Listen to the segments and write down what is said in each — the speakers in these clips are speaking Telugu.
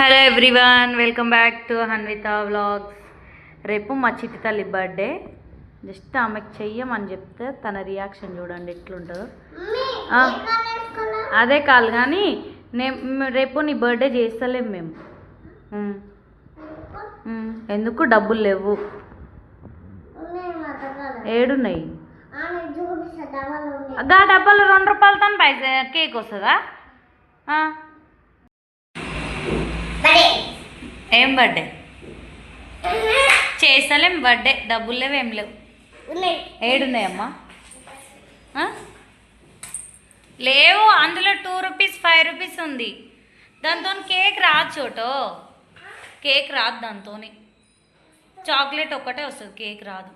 Hello everyone welcome back to Hanvitha vlogs రేపు మా చిట్టి తల్లి బర్త్డే జస్ట్ ఆమెకు చెయ్యమని చెప్తే తన రియాక్షన్ చూడండి ఎట్లుంటుందో. అదే కాదు కానీ నే మ్, రేపు నీ బర్త్డే చేస్తలేం మేము ఎందుకు డబ్బులు లేవు? ఏడున్నాయి? గా డబ్బాలు రెండు రూపాయలతో పైస కేక్ వస్తుందా. ఏం బర్త్డే చేస్తలేం బర్త్డే డబ్బులు లేవు ఏం లేవు. ఏడున్నాయమ్మా? లేవు అందులో టూ రూపీస్ ఫైవ్ రూపీస్ ఉంది. దాంతో కేక్ రాదు చోటో కేక్ రాదు దాంతో చాక్లెట్ ఒక్కటే వస్తుంది కేక్ రాదు.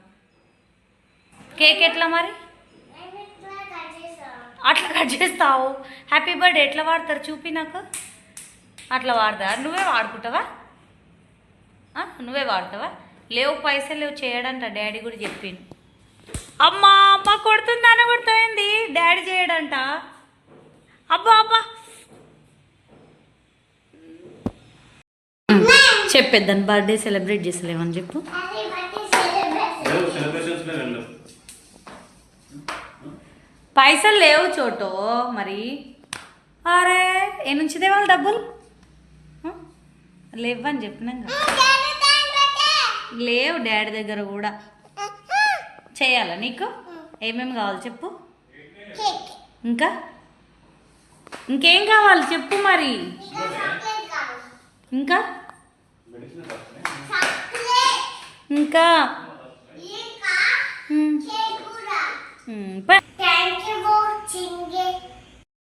కేక్ ఎట్లా మరి? అట్లా కట్ చేస్తావు. హ్యాపీ బర్త్డే ఎట్లా వాడతారు? చూపి నాకు. అట్లా వాడతారు నువ్వే వాడుకుంటావా? నువ్వే వాడతావా? లేవు పైసలు లేవు చేయడంట డాడీ కూడా చెప్పిండు. అమ్మా అమ్మ కొడుతుంది అని కొడుతుంది డాడీ చేయడంట. అబ్బా అబ్బా. చెప్పేద్దాన్ని బర్త్డే సెలబ్రేట్ చేసలేమని చెప్పు. పైసలు లేవు చోటో మరి. అరే ఏ నుంచి తేవాలి డబ్బులు? లేవని చెప్పినాం కదా. లేవు డాడీ దగ్గర కూడా. చేయాలా నీకు? ఏమేమి కావాలి చెప్పు. ఇంకా? ఇంకేం కావాలి చెప్పు మరి. ఇంకా? ఇంకా? ఉమ్, ఉమ్,